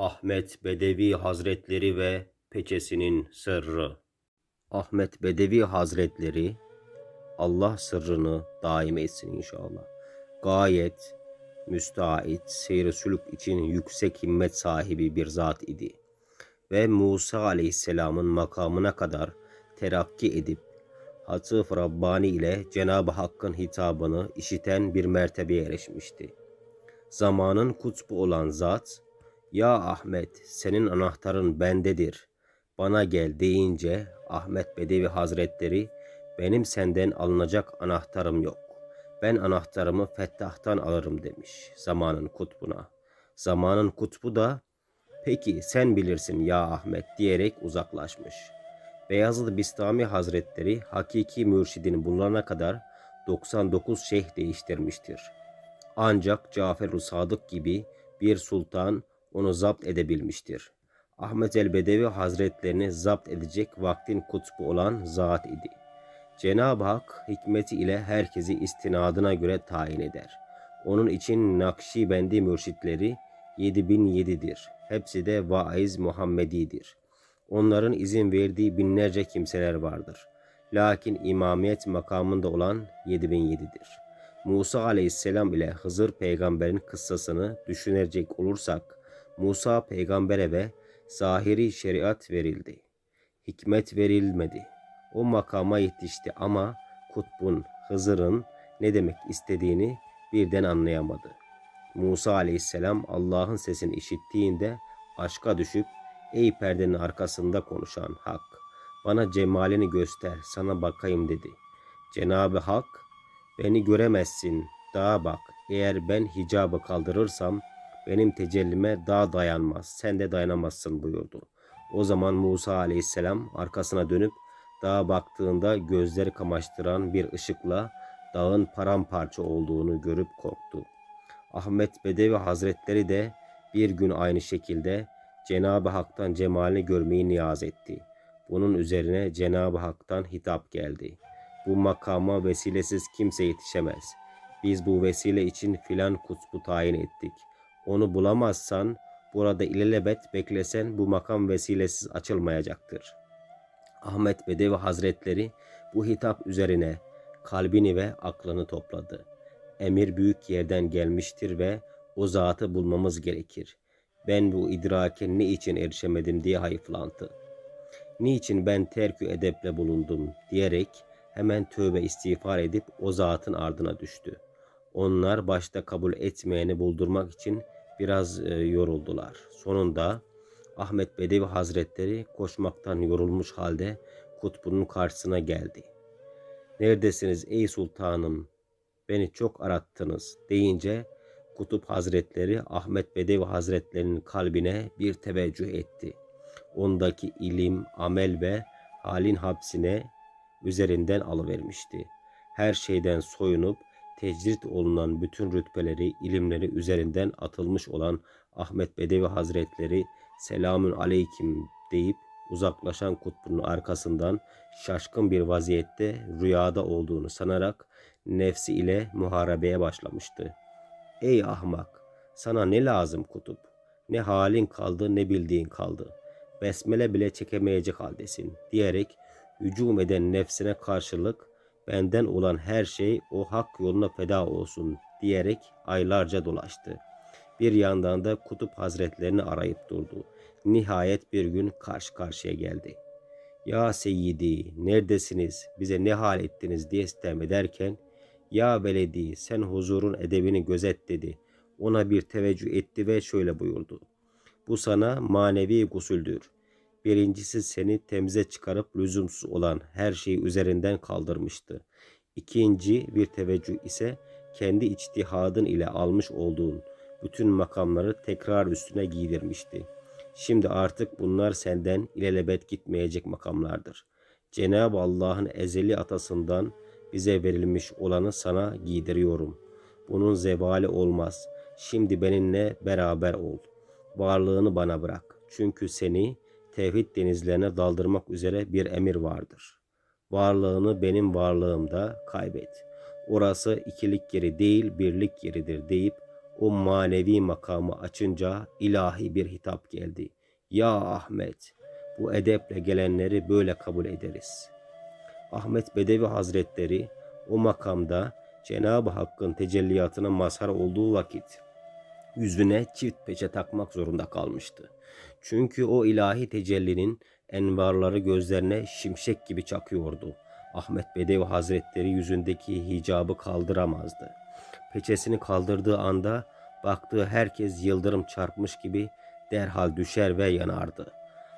Ahmet Bedevi Hazretleri ve Peçesinin Sırrı Ahmet Bedevi Hazretleri Allah sırrını daim etsin inşallah. Gayet müstahit, seyri sülük için yüksek himmet sahibi bir zat idi. Ve Musa aleyhisselamın makamına kadar terakki edip Hatıf Rabbani ile Cenab-ı Hakk'ın hitabını işiten bir mertebeye erişmişti. Zamanın kutbu olan zat, ''Ya Ahmet, senin anahtarın bendedir, bana gel.'' deyince Ahmet Bedevi Hazretleri, ''Benim senden alınacak anahtarım yok. Ben anahtarımı Fettah'tan alırım.'' demiş zamanın kutbuna. Zamanın kutbu da, ''Peki sen bilirsin ya Ahmet.'' diyerek uzaklaşmış. Beyazıt Bistami Hazretleri hakiki mürşidini bulana kadar 99 şeyh değiştirmiştir. Ancak Cafer-ı Sadık gibi bir sultan onu zapt edebilmiştir. Ahmet el-Bedevi Hazretlerini zapt edecek vaktin kutbu olan zat idi. Cenab-ı Hak hikmeti ile herkesi istinadına göre tayin eder. Onun için Nakşibendi mürşitleri 7007'dir. Hepsi de vaiz Muhammedidir. Onların izin verdiği binlerce kimseler vardır. Lakin imamiyet makamında olan 7007'dir. Musa aleyhisselam ile Hızır peygamberin kıssasını düşünecek olursak, Musa peygambere ve zahiri şeriat verildi. Hikmet verilmedi. O makama yetişti ama kutbun, Hızır'ın ne demek istediğini birden anlayamadı. Musa aleyhisselam Allah'ın sesini işittiğinde aşka düşüp ey perdenin arkasında konuşan Hak bana cemalini göster sana bakayım dedi. Cenab-ı Hak beni göremezsin daha bak eğer ben hicabı kaldırırsam benim tecellime daha dayanmaz sen de dayanamazsın buyurdu. O zaman Musa aleyhisselam arkasına dönüp dağa baktığında gözleri kamaştıran bir ışıkla dağın paramparça olduğunu görüp korktu. Ahmet Bedevi Hazretleri de bir gün aynı şekilde Cenab-ı Hak'tan cemalini görmeyi niyaz etti. Bunun üzerine Cenab-ı Hak'tan hitap geldi. Bu makama vesilesiz kimse yetişemez. Biz bu vesile için filan kutbu tayin ettik. Onu bulamazsan burada ilelebet beklesen bu makam vesilesiz açılmayacaktır. Ahmet Bedevi Hazretleri bu hitap üzerine kalbini ve aklını topladı. Emir büyük yerden gelmiştir ve o zatı bulmamız gerekir. Ben bu idrake ne için erişemedim diye hayıflandı. Niçin ben terkü edeple bulundum diyerek hemen tövbe istiğfar edip o zatın ardına düştü. Onlar başta kabul etmeyeni buldurmak için biraz e, yoruldular. Sonunda Ahmet Bedevi Hazretleri koşmaktan yorulmuş halde kutbunun karşısına geldi. Neredesiniz ey sultanım? Beni çok arattınız deyince Kutup Hazretleri Ahmet Bedevi Hazretlerinin kalbine bir teveccüh etti. Ondaki ilim, amel ve halin hapsine üzerinden alıvermişti. Her şeyden soyunup tecrit olunan bütün rütbeleri, ilimleri üzerinden atılmış olan Ahmet Bedevi Hazretleri selamün aleyküm deyip uzaklaşan kutbunun arkasından şaşkın bir vaziyette rüyada olduğunu sanarak nefsi ile muharebeye başlamıştı. Ey ahmak! Sana ne lazım kutup? Ne halin kaldı ne bildiğin kaldı. Besmele bile çekemeyecek haldesin diyerek hücum eden nefsine karşılık benden olan her şey o hak yoluna feda olsun diyerek aylarca dolaştı. Bir yandan da kutup hazretlerini arayıp durdu. Nihayet bir gün karşı karşıya geldi. Ya Seyyidi neredesiniz bize ne hal ettiniz diye sitem ederken ya veledi sen huzurun edebini gözet dedi. Ona bir teveccüh etti ve şöyle buyurdu. Bu sana manevi gusüldür. Birincisi seni temize çıkarıp lüzumsuz olan her şeyi üzerinden kaldırmıştı. İkinci bir teveccüh ise kendi içtihadın ile almış olduğun bütün makamları tekrar üstüne giydirmişti. Şimdi artık bunlar senden ilelebet gitmeyecek makamlardır. Cenab-ı Allah'ın ezeli atasından bize verilmiş olanı sana giydiriyorum. Bunun zevali olmaz. Şimdi benimle beraber ol. Varlığını bana bırak. Çünkü seni tevhid denizlerine daldırmak üzere bir emir vardır. Varlığını benim varlığımda kaybet. Orası ikilik yeri değil birlik yeridir deyip o manevi makamı açınca ilahi bir hitap geldi. Ya Ahmet, bu edeple gelenleri böyle kabul ederiz. Ahmet Bedevi Hazretleri o makamda Cenab-ı Hakk'ın tecelliyatına mazhar olduğu vakit yüzüne çift peçe takmak zorunda kalmıştı. Çünkü o ilahi tecellinin envarları gözlerine şimşek gibi çakıyordu. Ahmet Bedevi Hazretleri yüzündeki hicabı kaldıramazdı. Peçesini kaldırdığı anda baktığı herkes yıldırım çarpmış gibi derhal düşer ve yanardı.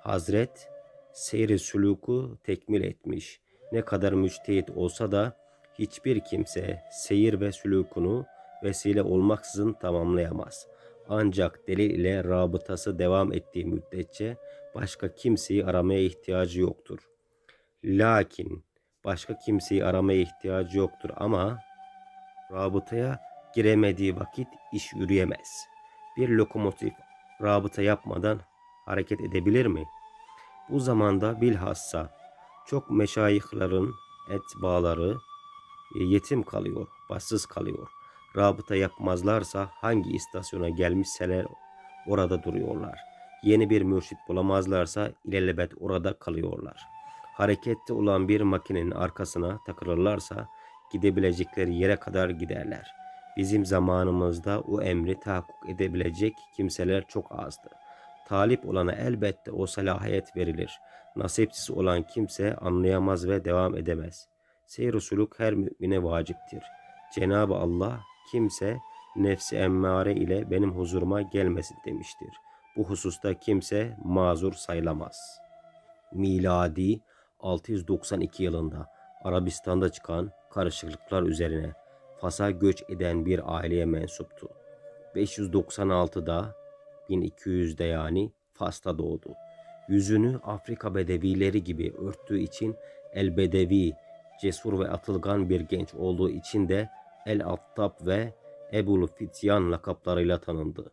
Hazret seyri suluku tekmil etmiş. Ne kadar müçtehit olsa da hiçbir kimse seyir ve sülukunu vesile olmaksızın tamamlayamaz. Ancak delil ile rabıtası devam ettiği müddetçe başka kimseyi aramaya ihtiyacı yoktur. Lakin başka kimseyi aramaya ihtiyacı yoktur ama rabıtaya giremediği vakit iş yürüyemez. Bir lokomotif rabıta yapmadan hareket edebilir mi? Bu zamanda bilhassa çok meşayihlerin etbaları e, yetim kalıyor, bassız kalıyor. Rabıta yapmazlarsa hangi istasyona gelmişseler orada duruyorlar. Yeni bir mürşit bulamazlarsa ilelebet orada kalıyorlar. Harekette olan bir makinenin arkasına takılırlarsa gidebilecekleri yere kadar giderler. Bizim zamanımızda o emri tahakkuk edebilecek kimseler çok azdı. Talip olana elbette o salahiyet verilir. Nasipsiz olan kimse anlayamaz ve devam edemez. Seyr-i her mümine vaciptir. Cenab-ı Allah kimse nefsi emmare ile benim huzuruma gelmesin demiştir. Bu hususta kimse mazur sayılamaz. Miladi 692 yılında Arabistan'da çıkan karışıklıklar üzerine Fas'a göç eden bir aileye mensuptu. 596'da 1200'de yani Fas'ta doğdu. Yüzünü Afrika bedevileri gibi örttüğü için El Bedevi, cesur ve atılgan bir genç olduğu için de El Attab ve Ebul Fityan lakaplarıyla tanındı.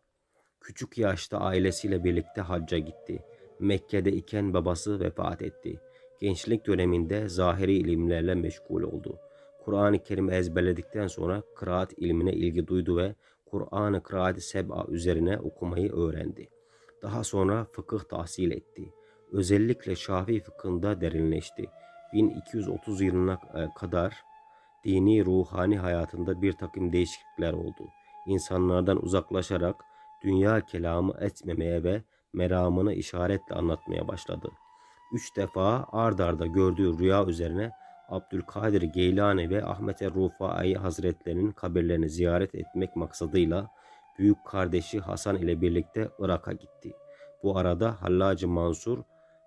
Küçük yaşta ailesiyle birlikte hacca gitti. Mekke'de iken babası vefat etti. Gençlik döneminde zahiri ilimlerle meşgul oldu. Kur'an-ı Kerim ezberledikten sonra kıraat ilmine ilgi duydu ve Kur'an-ı Kıraat-ı Seb'a üzerine okumayı öğrendi. Daha sonra fıkıh tahsil etti. Özellikle Şafii fıkhında derinleşti. 1230 yılına e, kadar dini ruhani hayatında bir takım değişiklikler oldu. İnsanlardan uzaklaşarak dünya kelamı etmemeye ve meramını işaretle anlatmaya başladı. Üç defa ard arda gördüğü rüya üzerine Abdülkadir Geylani ve Ahmet Rufai Hazretlerinin kabirlerini ziyaret etmek maksadıyla büyük kardeşi Hasan ile birlikte Irak'a gitti. Bu arada Hallacı Mansur,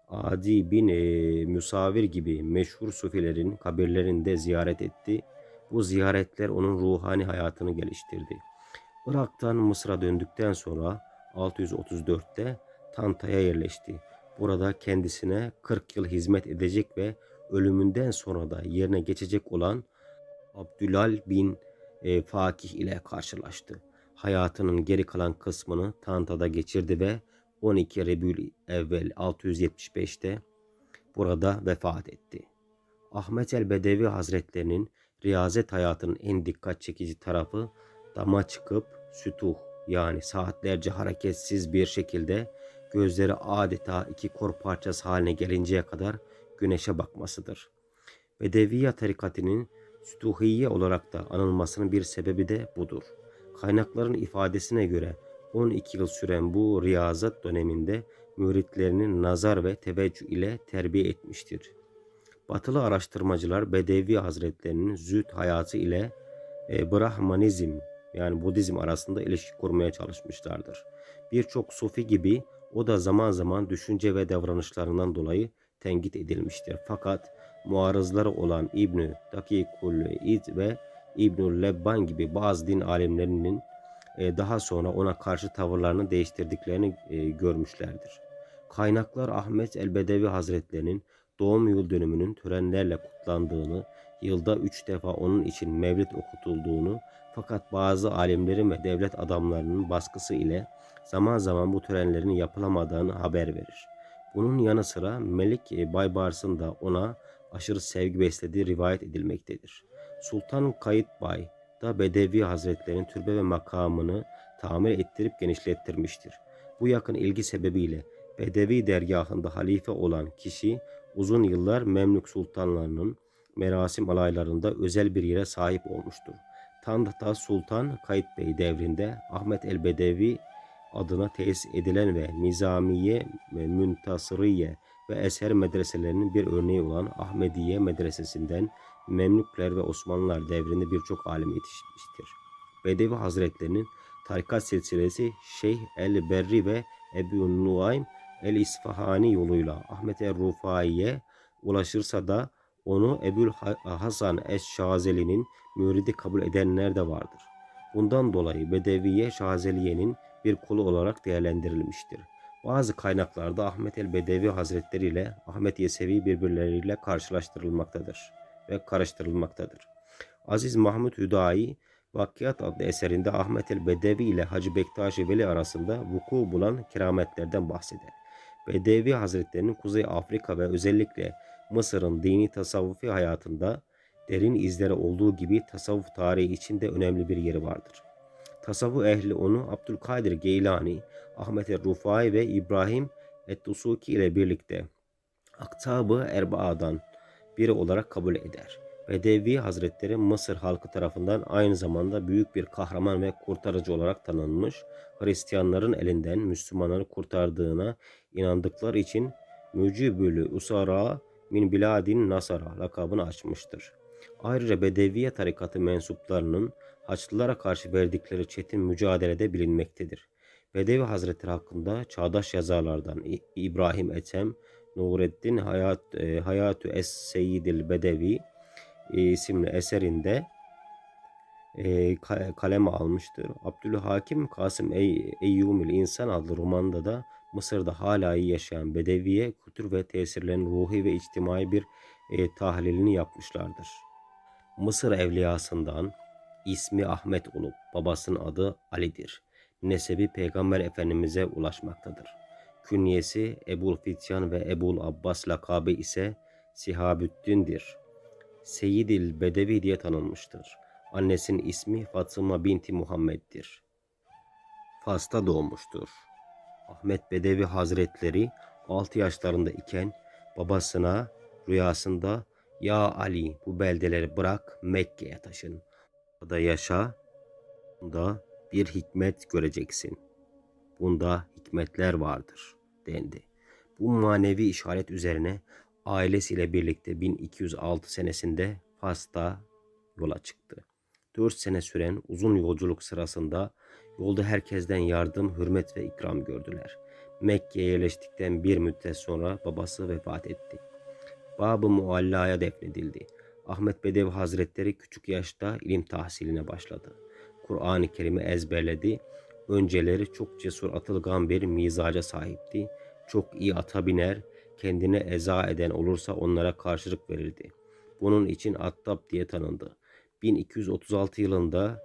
Adi bin e, Müsavir gibi meşhur sufilerin kabirlerini de ziyaret etti. Bu ziyaretler onun ruhani hayatını geliştirdi. Irak'tan Mısır'a döndükten sonra 634'te Tanta'ya yerleşti. Burada kendisine 40 yıl hizmet edecek ve ölümünden sonra da yerine geçecek olan Abdülal bin e, Fakih ile karşılaştı. Hayatının geri kalan kısmını Tanta'da geçirdi ve 12 Rebül evvel 675'te burada vefat etti. Ahmet el Bedevi Hazretlerinin riyazet hayatının en dikkat çekici tarafı dama çıkıp sütuh yani saatlerce hareketsiz bir şekilde gözleri adeta iki kor parçası haline gelinceye kadar güneşe bakmasıdır. Bedeviya tarikatının sütuhiye olarak da anılmasının bir sebebi de budur. Kaynakların ifadesine göre 12 yıl süren bu riyazat döneminde müritlerini nazar ve teveccüh ile terbiye etmiştir. Batılı araştırmacılar Bedevi Hazretlerinin züht hayatı ile e, Brahmanizm yani Budizm arasında ilişki kurmaya çalışmışlardır. Birçok sufi gibi o da zaman zaman düşünce ve davranışlarından dolayı tenkit edilmiştir. Fakat muarızları olan İbnü Dakikul İd ve İbnül Lebban gibi bazı din alimlerinin daha sonra ona karşı tavırlarını değiştirdiklerini e, görmüşlerdir. Kaynaklar Ahmet el-Bedevi Hazretlerinin doğum yıl dönümünün törenlerle kutlandığını, yılda üç defa onun için mevlid okutulduğunu fakat bazı alimlerin ve devlet adamlarının baskısı ile zaman zaman bu törenlerin yapılamadığını haber verir. Bunun yanı sıra Melik e, Baybars'ın da ona aşırı sevgi beslediği rivayet edilmektedir. Sultan Kayıt Bay da Bedevi Hazretlerinin türbe ve makamını tamir ettirip genişlettirmiştir. Bu yakın ilgi sebebiyle Bedevi dergahında halife olan kişi uzun yıllar Memlük sultanlarının merasim alaylarında özel bir yere sahip olmuştur. Tanrıta Sultan Kayıt Bey devrinde Ahmet el Bedevi adına tesis edilen ve Nizamiye, ve Müntasıriye ve Eser medreselerinin bir örneği olan Ahmediye medresesinden Memlükler ve Osmanlılar devrinde birçok alim yetişmiştir. Bedevi Hazretlerinin tarikat silsilesi Şeyh el Berri ve Ebu Nuaym el İsfahani yoluyla Ahmet el Rufai'ye ulaşırsa da onu Ebul Ha- Hasan eş-Şazeli'nin müridi kabul edenler de vardır. Bundan dolayı Bedeviye Şazeliye'nin bir kulu olarak değerlendirilmiştir. Bazı kaynaklarda Ahmet el Bedevi Hazretleri ile Ahmet Yesevi birbirleriyle karşılaştırılmaktadır ve karıştırılmaktadır. Aziz Mahmud Hüdayi Vakiyat adlı eserinde Ahmet el Bedevi ile Hacı Bektaşi Veli arasında vuku bulan kerametlerden bahseder. Bedevi Hazretlerinin Kuzey Afrika ve özellikle Mısır'ın dini tasavvufi hayatında derin izleri olduğu gibi tasavvuf tarihi içinde önemli bir yeri vardır. Tasavvuf ehli onu Abdülkadir Geylani, Ahmet el Rufai ve İbrahim et-Tusuki ile birlikte Aktab-ı Erba'dan biri olarak kabul eder. Bedevi Hazretleri Mısır halkı tarafından aynı zamanda büyük bir kahraman ve kurtarıcı olarak tanınmış, Hristiyanların elinden Müslümanları kurtardığına inandıkları için Mücibülü Usara min Biladin Nasara lakabını açmıştır. Ayrıca Bedeviye tarikatı mensuplarının Haçlılara karşı verdikleri çetin mücadelede bilinmektedir. Bedevi Hazretleri hakkında çağdaş yazarlardan İbrahim Ethem, Nureddin Hayat, e, Hayatü Es Seyyidil Bedevi e, isimli eserinde e, ka- kaleme almıştır. Abdülhakim Kasım Ey, Eyyumil İnsan adlı romanda da Mısır'da hala iyi yaşayan Bedeviye kültür ve tesirlerin ruhi ve içtimai bir e, tahlilini yapmışlardır. Mısır evliyasından ismi Ahmet olup babasının adı Ali'dir. Nesebi Peygamber Efendimiz'e ulaşmaktadır. Künyesi Ebul Fityan ve Ebul Abbas lakabı ise Sihabüddin'dir. Seyyidil Bedevi diye tanınmıştır. Annesinin ismi Fatıma binti Muhammed'dir. Fas'ta doğmuştur. Ahmet Bedevi Hazretleri 6 yaşlarında iken babasına rüyasında ya Ali bu beldeleri bırak Mekke'ye taşın. Orada yaşa. Bunda bir hikmet göreceksin. Bunda hikmetler vardır dendi. Bu manevi işaret üzerine ailesiyle birlikte 1206 senesinde Fas'ta yola çıktı. 4 sene süren uzun yolculuk sırasında yolda herkesten yardım, hürmet ve ikram gördüler. Mekke'ye yerleştikten bir müddet sonra babası vefat etti. Bab-ı Mualla'ya defnedildi. Ahmet Bedevi Hazretleri küçük yaşta ilim tahsiline başladı. Kur'an-ı Kerim'i ezberledi. Önceleri çok cesur atılgan bir mizaca sahipti. Çok iyi ata biner, kendine eza eden olursa onlara karşılık verirdi. Bunun için Attab diye tanındı. 1236 yılında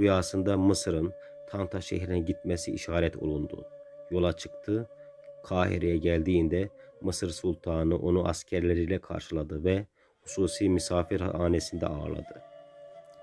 rüyasında Mısır'ın Tanta şehrine gitmesi işaret olundu. Yola çıktı. Kahire'ye geldiğinde Mısır Sultanı onu askerleriyle karşıladı ve hususi misafirhanesinde ağırladı.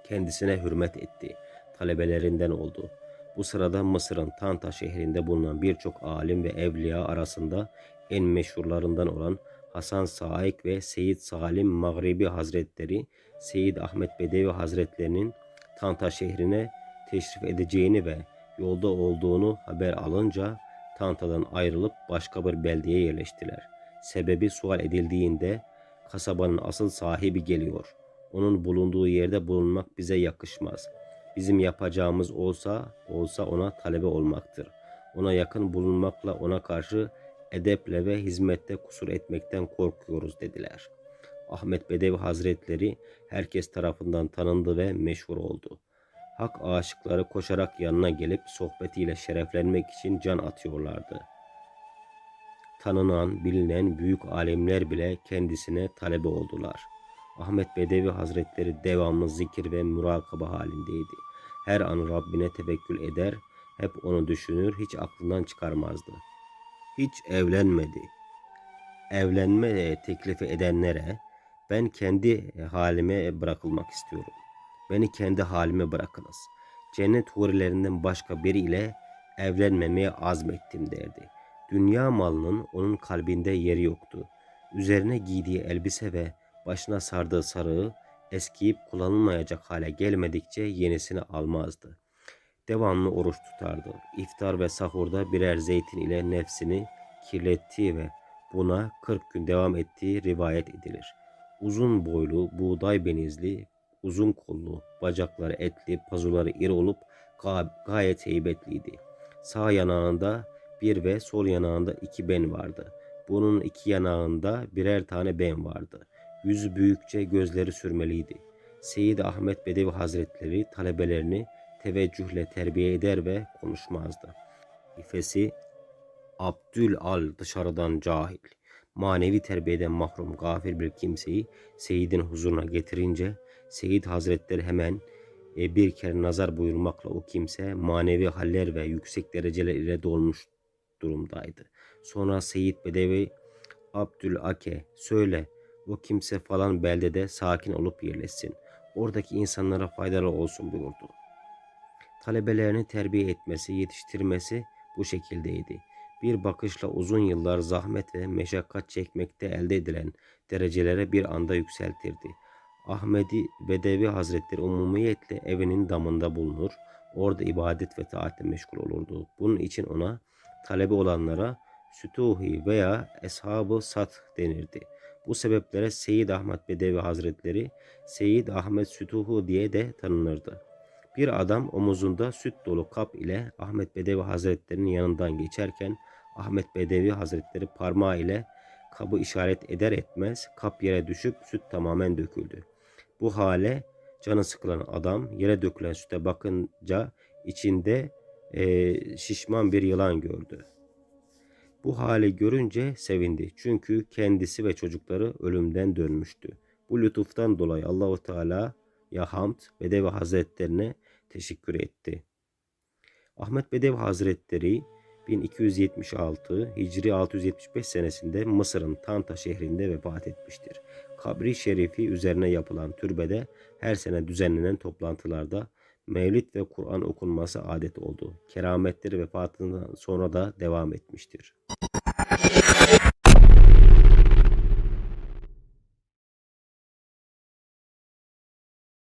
Kendisine hürmet etti. Talebelerinden oldu. Bu sırada Mısır'ın Tanta şehrinde bulunan birçok alim ve evliya arasında en meşhurlarından olan Hasan Saik ve Seyyid Salim Mağribi Hazretleri, Seyyid Ahmet Bedevi Hazretlerinin Tanta şehrine teşrif edeceğini ve yolda olduğunu haber alınca Tanta'dan ayrılıp başka bir beldeye yerleştiler. Sebebi sual edildiğinde kasabanın asıl sahibi geliyor. Onun bulunduğu yerde bulunmak bize yakışmaz. Bizim yapacağımız olsa olsa ona talebe olmaktır. Ona yakın bulunmakla ona karşı edeple ve hizmette kusur etmekten korkuyoruz dediler. Ahmet Bedevi Hazretleri herkes tarafından tanındı ve meşhur oldu. Hak aşıkları koşarak yanına gelip sohbetiyle şereflenmek için can atıyorlardı. Tanınan, bilinen büyük alemler bile kendisine talebe oldular. Ahmet Bedevi Hazretleri devamlı zikir ve murakaba halindeydi. Her an Rabbine tevekkül eder, hep onu düşünür, hiç aklından çıkarmazdı. Hiç evlenmedi. Evlenme teklifi edenlere ben kendi halime bırakılmak istiyorum. Beni kendi halime bırakınız. cennet hurilerinden başka biriyle evlenmemeye azmettim derdi. Dünya malının onun kalbinde yeri yoktu. Üzerine giydiği elbise ve başına sardığı sarığı eskiyip kullanılmayacak hale gelmedikçe yenisini almazdı. Devamlı oruç tutardı. İftar ve sahurda birer zeytin ile nefsini kirlettiği ve buna 40 gün devam ettiği rivayet edilir. Uzun boylu, buğday benizli, uzun kollu, bacakları etli, pazuları iri olup ga- gayet heybetliydi. Sağ yanağında bir ve sol yanağında iki ben vardı. Bunun iki yanağında birer tane ben vardı. Yüzü büyükçe gözleri sürmeliydi. Seyyid Ahmet Bedevi Hazretleri talebelerini teveccühle terbiye eder ve konuşmazdı. İfesi Abdül Al dışarıdan cahil, manevi terbiyeden mahrum gafil bir kimseyi Seyyid'in huzuruna getirince Seyyid Hazretleri hemen e, bir kere nazar buyurmakla o kimse manevi haller ve yüksek dereceler ile dolmuş durumdaydı. Sonra Seyyid Bedevi Abdül Ake söyle o kimse falan beldede sakin olup yerleşsin. Oradaki insanlara faydalı olsun buyurdu. Talebelerini terbiye etmesi, yetiştirmesi bu şekildeydi. Bir bakışla uzun yıllar zahmet ve meşakkat çekmekte elde edilen derecelere bir anda yükseltirdi. Ahmedi Bedevi Hazretleri umumiyetle evinin damında bulunur, orada ibadet ve taatle meşgul olurdu. Bunun için ona talebe olanlara Sütuhi veya Eshab-ı Sat denirdi. Bu sebeplere Seyyid Ahmet Bedevi Hazretleri Seyyid Ahmet Sütuhu diye de tanınırdı. Bir adam omuzunda süt dolu kap ile Ahmet Bedevi Hazretleri'nin yanından geçerken Ahmet Bedevi Hazretleri parmağı ile kabı işaret eder etmez kap yere düşüp süt tamamen döküldü. Bu hale canı sıkılan adam yere dökülen süte bakınca içinde eee, şişman bir yılan gördü. Bu hali görünce sevindi. Çünkü kendisi ve çocukları ölümden dönmüştü. Bu lütuftan dolayı Allahu Teala ya hamd Bedevi Hazretlerine teşekkür etti. Ahmet Bedevi Hazretleri 1276 Hicri 675 senesinde Mısır'ın Tanta şehrinde vefat etmiştir. Kabri şerifi üzerine yapılan türbede her sene düzenlenen toplantılarda Mevlid ve Kur'an okunması adet oldu. Kerametleri vefatından sonra da devam etmiştir.